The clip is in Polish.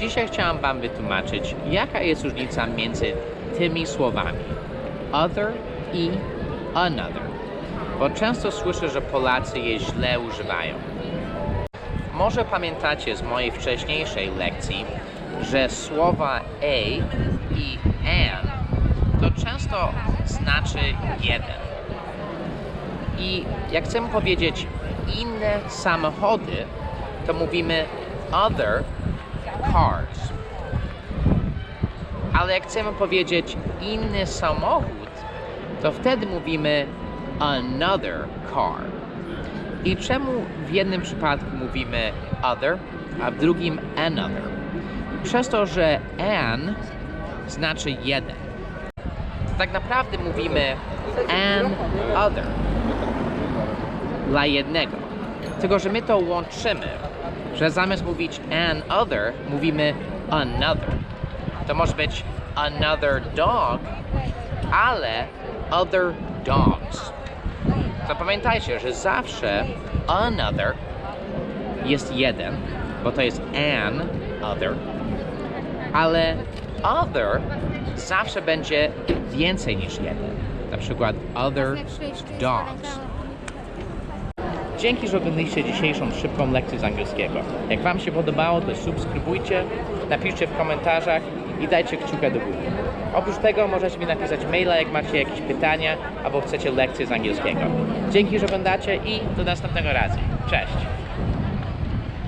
Dzisiaj chciałam Wam wytłumaczyć, jaka jest różnica między tymi słowami other i another. Bo często słyszę, że Polacy je źle używają. Może pamiętacie z mojej wcześniejszej lekcji, że słowa a i an to często znaczy jeden. I jak chcemy powiedzieć inne samochody, to mówimy other cars. Ale jak chcemy powiedzieć inny samochód, to wtedy mówimy another car. I czemu w jednym przypadku mówimy other, a w drugim another? Przez to, że an znaczy jeden. Tak naprawdę mówimy an other dla jednego. Tylko, że my to łączymy, że zamiast mówić an other, mówimy another. To może być another dog, ale other dogs. To pamiętajcie, że zawsze another jest jeden, bo to jest an other, ale other zawsze będzie więcej niż jeden. Na przykład other dogs. Dzięki, że oglądaliście dzisiejszą szybką lekcję z angielskiego. Jak Wam się podobało, to subskrybujcie, napiszcie w komentarzach i dajcie kciuka do góry. Oprócz tego możecie mi napisać maila, jak macie jakieś pytania albo chcecie lekcję z angielskiego. Dzięki, że oglądacie i do następnego razu. Cześć!